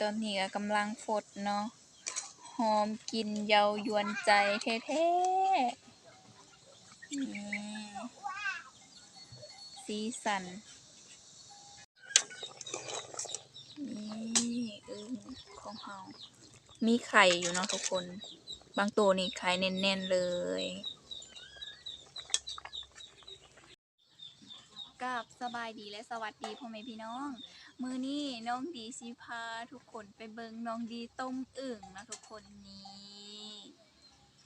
ตอนนี้ก็กำลังฟดเนาะ หอมกินเยาวยวนใจแท้ๆนี่สีสัน นี่อึ้งของเฮามีไข่อยู่เนาะทุกคน บางตัวนี่ไข่แน่น ๆ เลย กับสบายดีและสวัสดีพ่อแม่พี่น้อง มือนี้น้องดีสิพาทุกคนไปเบิงน้องดีต้มอึ่งนะทุกคนนี่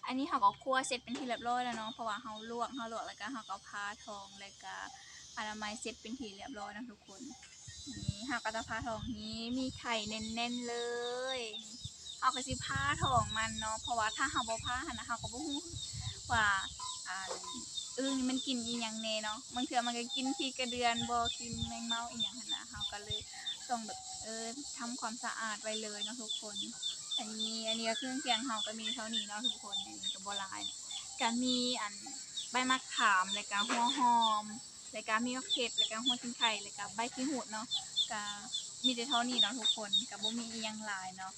อันนี้เขาก็คั่วเสร็จเป็นที่เรียบร้อยแล้วเนาะเพราะว่าเขาลวกเขาลวกแล้วก็เขาก็พาทองแล้วก็อนามัยเสร็จเป็นที่เรียบร้อยนะทุกคนนี่เขาก็จะพาทองนี้มีไข่แน่นๆเลยเอาก็สิพาทองมันเนาะเพราะว่าถ้าเขาบ่พาหันนะเขาก็บ่ฮู้ว่าอ่า อึ้งนี่มันกินอีหยังแน่เนาะบางเทื่อมันก็กินขี้กระเดือนบ่กินแมงเม่าอีหยังหั่นนะเฮาก็เลยต้องแบบเออทำความสะอาดไว้เลยเนาะทุกคน อันนี้อันนี้ก็เครื่องเคียงเฮาก็มีเท่านี้เนาะทุกคนอันนี้ก็บ่หลายก็มีอันใบมะขามแล้วก็หัวหอมแล้วก็มีมะเขือแล้วก็หัวชิงไข่แล้วก็ใบขี้หูดเนาะก็มีแต่เท่านี้เนาะทุกคนก็บ่มีอีหยังหลายเนาะ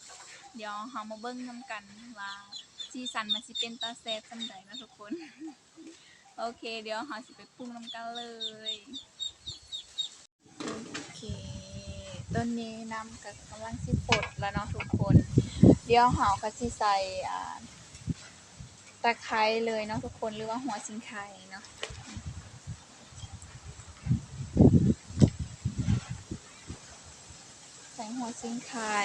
เดี๋ยวเฮามาเบิ่งนํกันว่าสีสันมันสิเป็นตาแซ่บปานใดนะทุกคน โอเค เดี๋ยวหาสิไปปรุงน้ำกันเลย โอเคตอนนี้น้ำก็กำลังสิปดแล้วเนาะทุกคน เดี๋ยวหาก็สิใส่อ่าตะไคร้เลยเนาะทุกคนหรือว่าหัวสิงไข่เนาะใส่หัวสิงไข่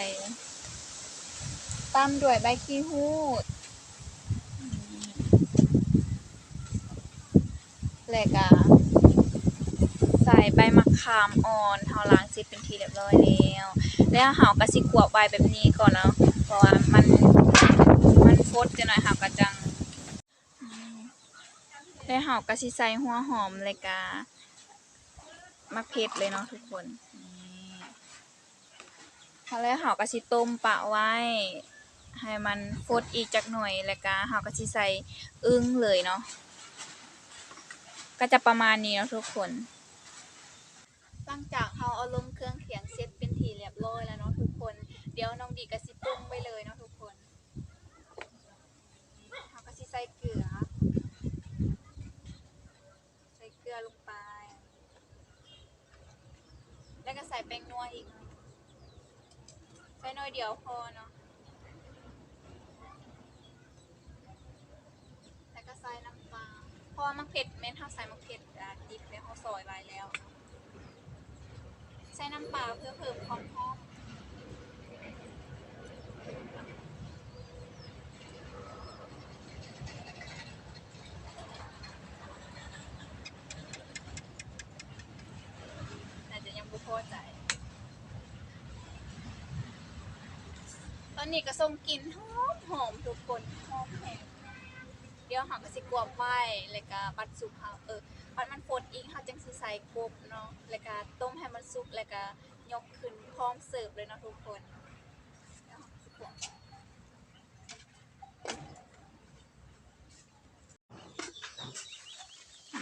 ตามด้วยใบขี้หูด แล้วก็ใส่ใบมะขามอ่อนเฮาล้างเสร็จเป็นทีเรียบร้อยแล้ว แล้วเฮาก็สิกวบไว้แบบนี้ก่อนเนาะเพราะว่ามันมันฟดจังหน่อยเฮาก็จังแล้วเฮาก็สิใส่หัวหอมแล้วก็มะเผ็ดเลยเนาะทุกคนนี่แล้วเฮาก็สิต้มปะไว้ให้มันฟดอีกจักหน่อยแล้วก็เฮาก็สิใส่อึ้งเลยเนาะ ก็จะประมาณนี้นะทุกคนหลังจากเราเอาลงเครื่องเคียงเสร็จเป็นทีเรียบร้อยแล้วเนาะทุกคน เดี๋ยวน้องดีก็สิปรุงไปเลยเนาะทุกคนเราก็สิใส่เกลือ ใส่เกลือลงไป แล้วก็ใส่แป้งนัวอีก ใส่น้อยเดียวพอเนาะแล้วก็ใส่น้ำ ราะว่ามันเผ็ดเม็ดเท่าใส่มะเขืออ่าดิบแล้วเขาซอยไว้แล้ว ใส่น้ำปลาเพื่อเพิ่มความหอมอาจจะยังบ่พอใจ ตอนนี้ก็ส่งกลิ่นหอมหอมทุกคนหอมแหง เดี๋ยวเฮาก็สิกวบไว้แล้วก็บัดสุกเฮาเออบัดมันฟดอีกเฮาจังสิใส่กบเนาะแล้วก็ต้มให้มันสุกแล้วก็ยกขึ้นพร้อมเสิร์ฟเลยเนาะทุกคนเดี๋ยวเฮาก็สิกวบ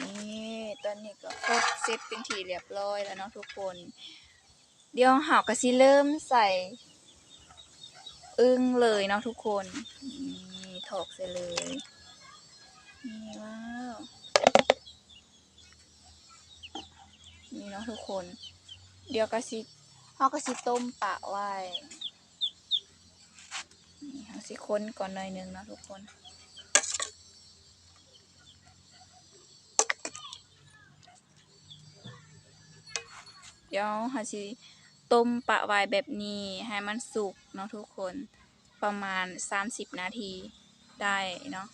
นี่ตอนนี้ก็ฟดเสร็จเป็นทีเรียบร้อยแล้วเนาะทุกคน เดี๋ยวเฮาก็สิเริ่มใส่อึ้งเลยเนาะทุกคนนี่ถอกใส่เลย นี่ว้าว นาะทุกคน เดี๋ยวก็สิเขาก็สิต้มปะไว้นี่เขาสิค้นก่อนหน่อยนึงเนาะทุกคนเดี๋ยวเขาสิต้มปะไว้แบบนี้ให้มันสุกเนาะทุกคนประมาณ 30 นาทีได้เนาะ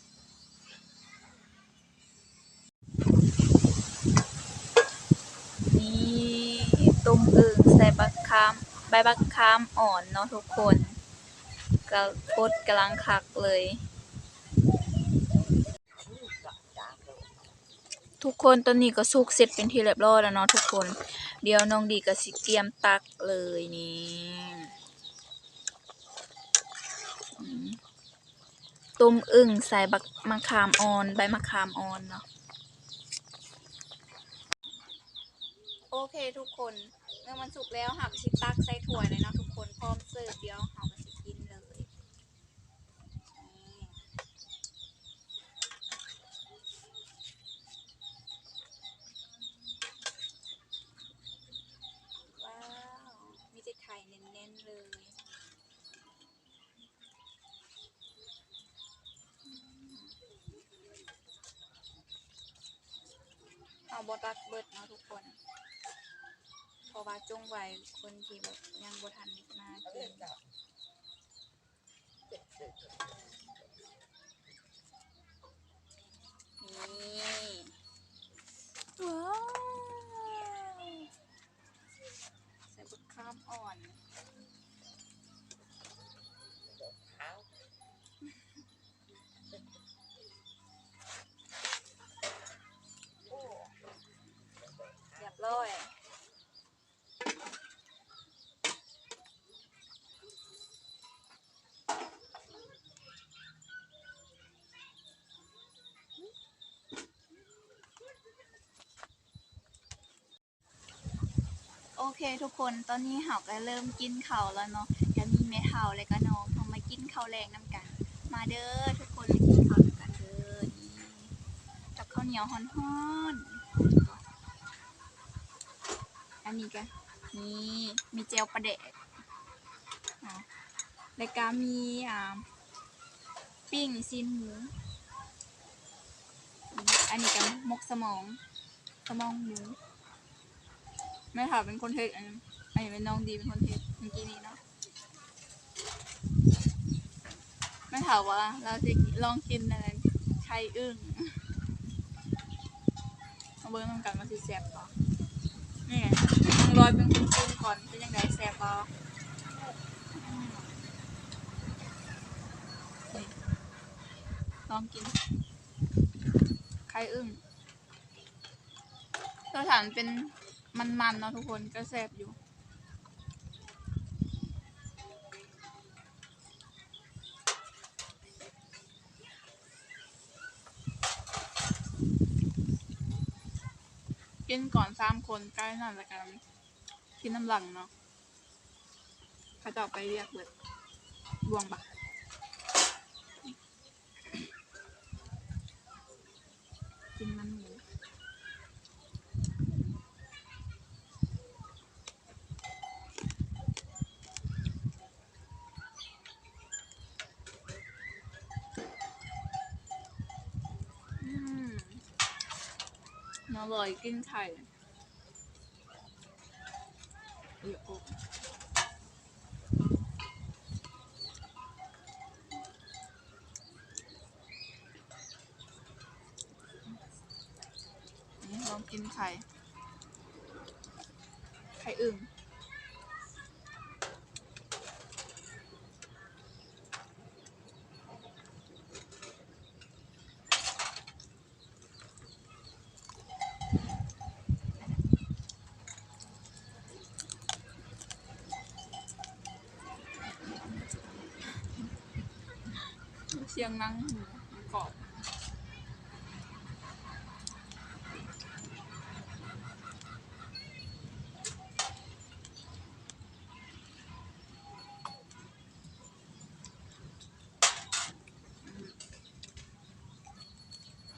นี่ต้มอึ่งใส่ บักคามใบบักคามอ่อนเนาะทุกคนก็กดกำลังคักเลย ทุกคนตอนนี้ก็สุกเสร็จเป็นที่เรียบร้อยแล้วเนาะทุกคน เดี๋ยวน้องดีก็สิเตรียมตักเลยนี่ต้มอึ่งใส่บักมะขามอ่อน ใบมะขามอ่อนเนาะโอเคทุกคน เมื่อมันสุกแล้วหักชิปตักใส่ถั่วเลยเนาะทุกคนพร้อมเสิร์ฟเดียวหักมาสิกินเลยว้าวมีแต่ไข่เน้นๆเลยเอาบอตักเบิดเนาะทุกคน เพราะว่าจงไว้คนที่แบบยังบ่ทันมากินว้าวใส่บุกข้ามอ่อน เรียบร้อย โอเคทุกคนตอนนี้เฮาก็เริ่มกินข้าวแล้วเนาะจะมีแม่เฒ่าและก็น้องเขามากินข้าวแรงน้ำกัน มาเด้อทุกคนกินข้าวกันเด้อนี่กับข้าวเหนียวฮ้อนๆอันนี้ก็นี่มีเจลประเดะแล้วก็มีอ่าปิ้งซีนหมูอันนี้ก็มกสมอง สมองหมู แม่ค่ะเป็นคนเทศอันนี้อันนี้เป็นน้องดีเป็นคนเทศเมื่อกี้นี้เนาะแม่ถามว่าเราจะลองกินอะไรไข่อึ้งมาเบิ้งนำกันมาสิแซ่บปะนี่ไงลอยเป็นคุณคุณก่อนเป็นยังไงแซ่บบ่นี่ลองกินไข่อึ้งรสชาติเป็น มันๆเนาะทุกคนก็แซ่บอยู่ กินก่อนสามคนใกล้นั่นละกันกินน้ำหลังเนาะเขาจะออกไปเรียกเลยบวงบะกินมันหมูอืมอ ร่อยกินไข่เยอะลองกินไข่ ไข่อึ่ง ยงนังหูกรอบ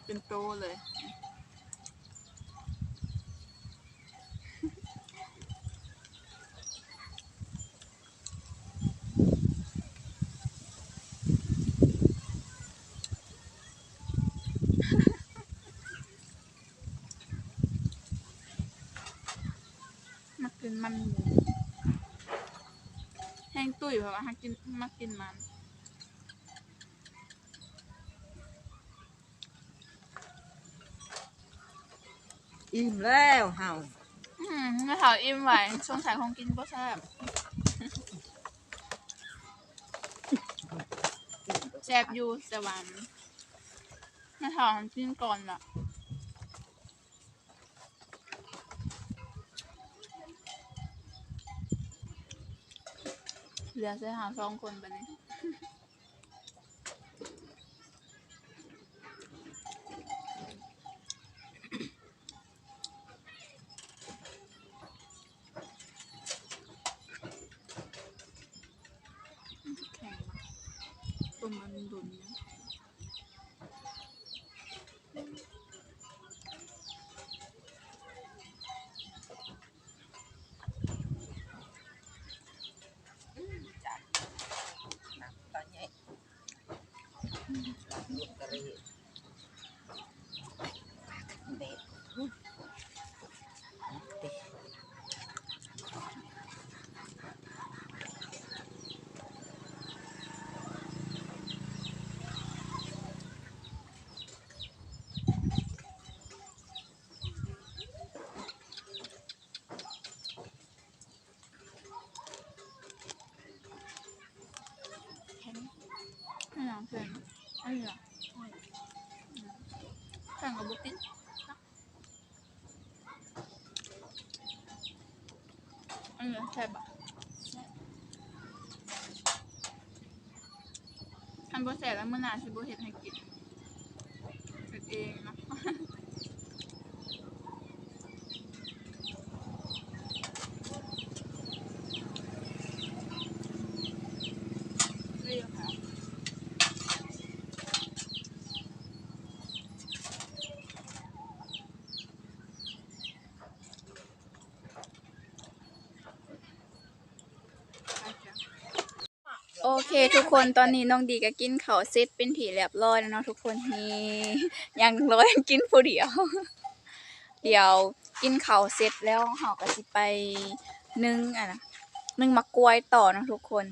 เป็นโตเลย มั กกินมันหมูแห้งตุ้ยเพราะว่าฮักกินมักกินมัน อิ่มแล้วเห่าอืมแม่ถาวอิ่มไหวช่วงสายของกินก็แซ่บแซ่บอยู่แต่หวานแม่ถาวกินก่อนละ เหลือจะหาสองคนไปนี้แข็งต้มมันดุนเนี่ยลูกกระ เรยเบ็ดติแค่นี้อันนี้เมื่อนอันนี้เหรอแข่งกับบุกินอันนี้ใช่ปะอันโบแสบแล้วเมื่อหนาสิโบเห็ดให้กินเฮ็ดเองเนาะ เรียกค่ะ โอเค ทุกคนตอนนี้น้องดีก็กินเขาเสร็จเป็นถี่เรียบร้อยแล้วเนาะทุกคนนี่ยังร้อยกินผู้เดียว เดี๋ยวกินเขาเสร็จแล้วเฮาก็สิไปนึ่งอะนะนึ่งมะกล้วยต่อนะทุกคน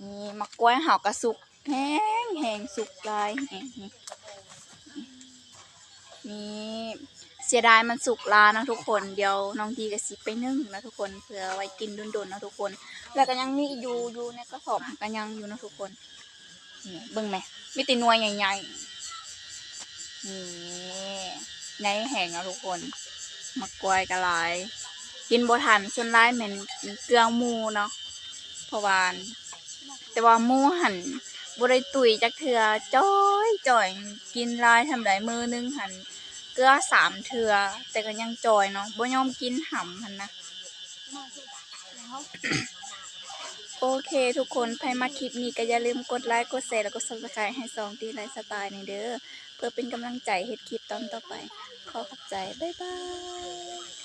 นี่มะกล้วยเห่ากระสุกแห้งแห้งสุกลายแห้งนี่ เสียดายมันสุกลานะทุกคน เดี๋ยวน้องดีกับสิไปนึ่งนะทุกคนเพื่อไว้กินดุนๆนะทุกคน แล้วก็ยังมีอยู่อยู่ในกระสอบก็ยังอยู่นะทุกคนนี่เบิ่งไหมมีตินวยใหญ่ๆนี่ในแห้งนะทุกคนมะกล้วยกระลายกินบทันส่วนร้ายเหม็นเกลือหมูเนาะเพราะว่าแต่ว่าหมูหันบ่ได้ตุยจักเทือจ้อยจ่อยกินลายทำได้มือหนึงหัน เกลือสามเทือ แต่ก็ยังจอยเนาะบ่ยอมกินห่ำพันนะ โอเคทุกคนใครมาคลิปนี้ก็อย่าลืมกดไลค์กดแชร์แล้วก็ Subscribe ให้ซองตีไลฟ์สไตล์นี่เด้อเพื่อเป็นกำลังใจเฮ็ดคลิปตอนต่อไป ขอขอบใจ บ๊ายบาย